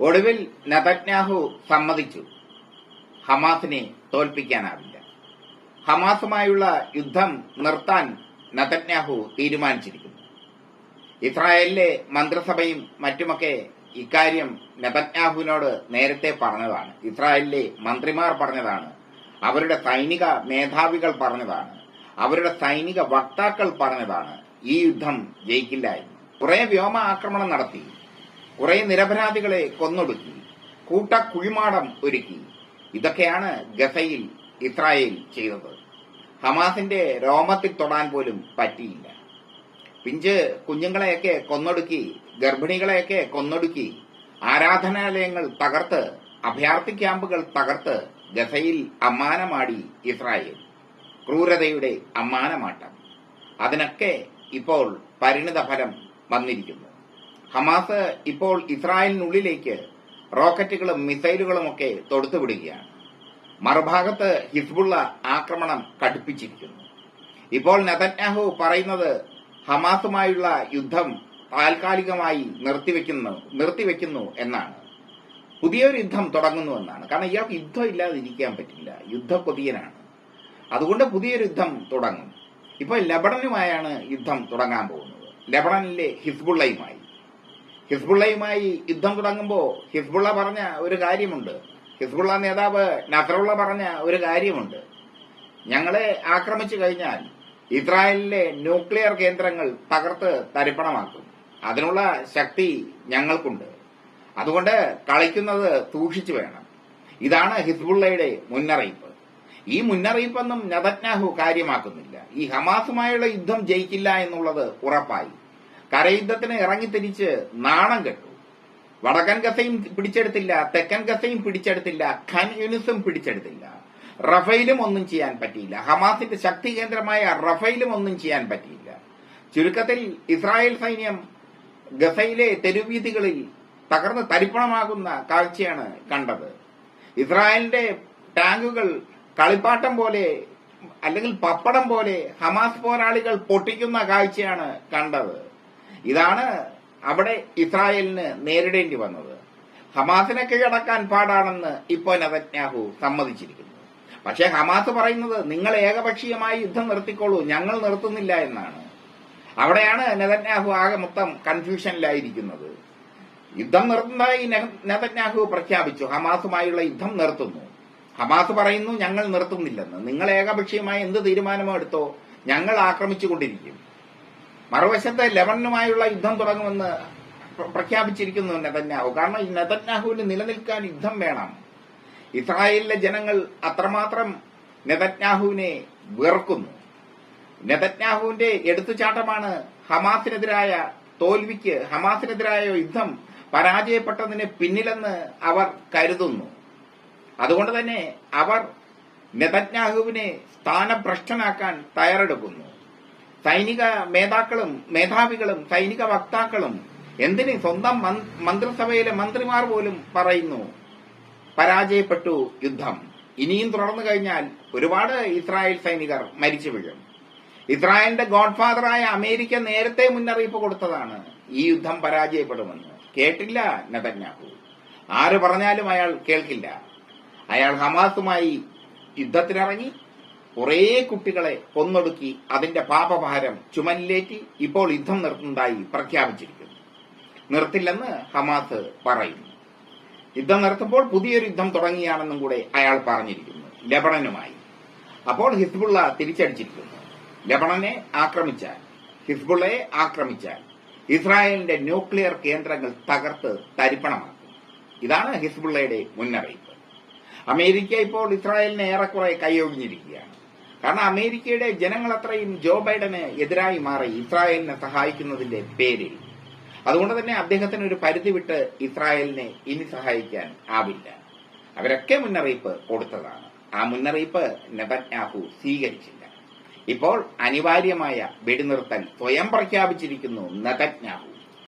ഒടുവിൽ നതജ്ഞാഹു സമ്മതിച്ചു. ഹമാസിനെ തോൽപ്പിക്കാനാവില്ല. ഹമാസുമായുള്ള യുദ്ധം നിർത്താൻ നതജ്ഞാഹു തീരുമാനിച്ചിരിക്കുന്നു. ഇസ്രായേലിലെ മന്ത്രിസഭയും മറ്റുമൊക്കെ ഇക്കാര്യം നെതന്യാഹുവിനോട് നേരത്തെ പറഞ്ഞതാണ്. ഇസ്രായേലിലെ മന്ത്രിമാർ പറഞ്ഞതാണ്. അവരുടെ സൈനിക മേധാവികൾ പറഞ്ഞതാണ്. അവരുടെ സൈനിക വക്താക്കൾ പറഞ്ഞതാണ്. ഈ യുദ്ധം ജയിക്കില്ല എന്ന് കുറെ വ്യോമ ആക്രമണം നടത്തി. കുറെ നിരപരാധികളെ കൊന്നൊടുക്കി. കൂട്ട കുഴിമാടം ഒരുക്കി. ഇതൊക്കെയാണ് ഗസയിൽ ഇസ്രായേൽ ചെയ്തത്. ഹമാസിന്റെ രോമത്തിൽ തൊടാൻ പോലും പറ്റിയില്ല. പിഞ്ച് കുഞ്ഞുങ്ങളെയൊക്കെ കൊന്നൊടുക്കി ഗർഭിണികളെയൊക്കെ കൊന്നൊടുക്കി ആരാധനാലയങ്ങൾ തകർത്ത് അഭയാർത്ഥി ക്യാമ്പുകൾ തകർത്ത് ഗസയിൽ അമ്മാനമാടി ഇസ്രായേൽ. ക്രൂരതയുടെ അമ്മാനമാട്ടം. അതിനൊക്കെ ഇപ്പോൾ പരിണിത ഫലം വന്നിരിക്കുന്നു. ഹമാസ് ഇപ്പോൾ ഇസ്രായേലിനുള്ളിലേക്ക് റോക്കറ്റുകളും മിസൈലുകളും ഒക്കെ തൊടുത്തുവിടുകയാണ് മറുഭാഗത്ത് ഹിസ്ബുള്ള ആക്രമണം കടുപ്പിച്ചിരിക്കുന്നു. ഇപ്പോൾ നെതന്യാഹു പറയുന്നത് ഹമാസുമായുള്ള യുദ്ധം താൽക്കാലികമായി നിർത്തിവെക്കുന്നു നിർത്തിവെക്കുന്നു എന്നാണ്. പുതിയൊരു യുദ്ധം തുടങ്ങുന്നു എന്നാണ്. കാരണം ഇയാൾക്ക് യുദ്ധം ഇല്ലാതിരിക്കാൻ പറ്റില്ല. യുദ്ധക്കൊതിയനാണ് അതുകൊണ്ട് പുതിയൊരു യുദ്ധം തുടങ്ങും. ഇപ്പോൾ ലബണനുമായാണ് യുദ്ധം തുടങ്ങാൻ പോകുന്നത്. ലബണനിലെ ഹിസ്ബുള്ളയുമായി. ഹിസ്ബുള്ളയുമായി യുദ്ധം തുടങ്ങുമ്പോൾ ഹിസ്ബുള്ള പറഞ്ഞ ഒരു കാര്യമുണ്ട്. ഹിസ്ബുള്ള നേതാവ് നസറുള്ള പറഞ്ഞ ഒരു കാര്യമുണ്ട്. ഞങ്ങളെ ആക്രമിച്ചു കഴിഞ്ഞാൽ ഇസ്രായേലിലെ ന്യൂക്ലിയർ കേന്ദ്രങ്ങൾ തകർത്ത് തരിപ്പണമാക്കും. അതിനുള്ള ശക്തി ഞങ്ങൾക്കുണ്ട്. അതുകൊണ്ട് കളിക്കുന്നത് സൂക്ഷിച്ചു വേണം. ഇതാണ് ഹിസ്ബുള്ളയുടെ മുന്നറിയിപ്പ്. ഈ മുന്നറിയിപ്പൊന്നും നദജ്ഞാഹു കാര്യമാക്കുന്നില്ല. ഈ ഹമാസുമായുള്ള യുദ്ധം ജയിക്കില്ല എന്നുള്ളത് ഉറപ്പായി. കരയുദ്ധത്തിന് ഇറങ്ങിത്തിരിച്ച് നാണം കെട്ടു. വടക്കൻ ഗസയും പിടിച്ചെടുത്തില്ല തെക്കൻ ഗസയും പിടിച്ചെടുത്തില്ല ഖൻ യൂനിസും പിടിച്ചെടുത്തില്ല. റഫേലും ഒന്നും ചെയ്യാൻ പറ്റിയില്ല. ഹമാസിന്റെ ശക്തി കേന്ദ്രമായ റഫേലും ഒന്നും ചെയ്യാൻ പറ്റിയില്ല. ചുരുക്കത്തിൽ ഇസ്രായേൽ സൈന്യം ഗസയിലെ തെരുവീതികളിൽ തകർന്ന് തരിപ്പണമാകുന്ന കാഴ്ചയാണ് കണ്ടത്. ഇസ്രായേലിന്റെ ടാങ്കുകൾ കളിപ്പാട്ടം പോലെ അല്ലെങ്കിൽ പപ്പടം പോലെ ഹമാസ് പോരാളികൾ പൊട്ടിക്കുന്ന കാഴ്ചയാണ് കണ്ടത്. ഇതാണ് അവിടെ ഇസ്രായേലിന് നേരിടേണ്ടി വന്നത്. ഹമാസിനെ കീഴടക്കാൻ പാടാണെന്ന് ഇപ്പോൾ നതജ്ഞാഹു സമ്മതിച്ചിരിക്കുന്നു. പക്ഷേ ഹമാസ് പറയുന്നത് നിങ്ങൾ ഏകപക്ഷീയമായി യുദ്ധം നിർത്തിക്കോളൂ ഞങ്ങൾ നിർത്തുന്നില്ല എന്നാണ്. അവിടെയാണ് നെതന്യാഹു ആകെ മൊത്തം കൺഫ്യൂഷനിലായിരിക്കുന്നത്. യുദ്ധം നിർത്തുന്നതായി നെതന്യാഹു പ്രഖ്യാപിച്ചു. ഹമാസുമായുള്ള യുദ്ധം നിർത്തുന്നു. ഹമാസ് പറയുന്നു ഞങ്ങൾ നിർത്തുന്നില്ലെന്ന്. നിങ്ങൾ ഏകപക്ഷീയമായി എന്ത് തീരുമാനമോ എടുത്തോ ഞങ്ങൾ ആക്രമിച്ചുകൊണ്ടിരിക്കും. മറുവശത്ത് ലെബണനുമായുള്ള യുദ്ധം തുടങ്ങുമെന്ന് പ്രഖ്യാപിച്ചിരിക്കുന്നു നെതന്യാഹു. കാരണം ഈ നെതന്യാഹുവിന് നിലനിൽക്കാൻ യുദ്ധം വേണം. ഇസ്രായേലിലെ ജനങ്ങൾ അത്രമാത്രം നെതന്യാഹുവിനെ വെറുക്കുന്നു. നെതന്യാഹുവിന്റെ എടുത്തുചാട്ടമാണ് ഹമാസിനെതിരായ തോൽവിക്ക് ഹമാസിനെതിരായ യുദ്ധം പരാജയപ്പെട്ടതിന് പിന്നിലെന്ന് അവർ കരുതുന്നു. അതുകൊണ്ട് തന്നെ അവർ നെതന്യാഹുവിനെ സ്ഥാനഭ്രഷ്ടനാക്കാൻ തയ്യാറെടുക്കുന്നു. സൈനിക മേധാക്കളും മേധാവികളും സൈനിക വക്താക്കളും എന്തിന് സ്വന്തം മന്ത്രിസഭയിലെ മന്ത്രിമാർ പോലും പറയുന്നു? പരാജയപ്പെട്ടു യുദ്ധം. ഇനിയും തുടർന്നു കഴിഞ്ഞാൽ ഒരുപാട് ഇസ്രായേൽ സൈനികർ മരിച്ചു വീഴും. ഇസ്രായേലിന്റെ ഗോഡ്ഫാദറായ അമേരിക്ക നേരത്തെ മുന്നറിയിപ്പ് കൊടുത്തതാണ് ഈ യുദ്ധം പരാജയപ്പെടുമെന്ന്. കേട്ടില്ല നെതന്യാഹു. ആര് പറഞ്ഞാലും അയാൾ കേൾക്കില്ല. അയാൾ ഹമാസുമായി യുദ്ധത്തിനിറങ്ങി കുറേ കുട്ടികളെ കൊന്നൊടുക്കി അതിന്റെ പാപഭാരം ചുമലിലേറ്റി ഇപ്പോൾ യുദ്ധം നിർത്തുന്നതായി പ്രഖ്യാപിച്ചിരിക്കുന്നു. നിർത്തില്ലെന്ന് ഹമാസ് പറയുന്നു. യുദ്ധം നിർത്തുമ്പോൾ പുതിയൊരു യുദ്ധം തുടങ്ങിയാണെന്നും കൂടെ അയാൾ പറഞ്ഞിരിക്കുന്നു ലബണനുമായി. അപ്പോൾ ഹിസ്ബുള്ള തിരിച്ചടിച്ചിരിക്കുന്നു. ലബണനെ ആക്രമിച്ചാൽ ഹിസ്ബുള്ളയെ ആക്രമിച്ചാൽ ഇസ്രായേലിന്റെ ന്യൂക്ലിയർ കേന്ദ്രങ്ങൾ തകർത്ത് തരിപ്പണമാക്കും. ഇതാണ് ഹിസ്ബുള്ളയുടെ മുന്നറിയിപ്പ്. അമേരിക്ക ഇപ്പോൾ ഇസ്രായേലിനെ ഏറെക്കുറെ കൈയൊഴിഞ്ഞിരിക്കുകയാണ്. കാരണം അമേരിക്കയുടെ ജനങ്ങൾ അത്രയും ജോ ബൈഡന് എതിരായി മാറി ഇസ്രായേലിനെ സഹായിക്കുന്നതിന്റെ പേരിൽ. അതുകൊണ്ട് തന്നെ അദ്ദേഹത്തിന് ഒരു പരിധി വിട്ട് ഇസ്രായേലിനെ ഇനി സഹായിക്കാൻ ആവില്ല. അവരൊക്കെ മുന്നറിയിപ്പ് കൊടുത്തതാണ്. ആ മുന്നറിയിപ്പ് നെതന്യാഹു സ്വീകരിച്ചില്ല. ഇപ്പോൾ അനിവാര്യമായ വെടിനിർത്തൽ സ്വയം പ്രഖ്യാപിച്ചിരിക്കുന്നു നെതന്യാഹു.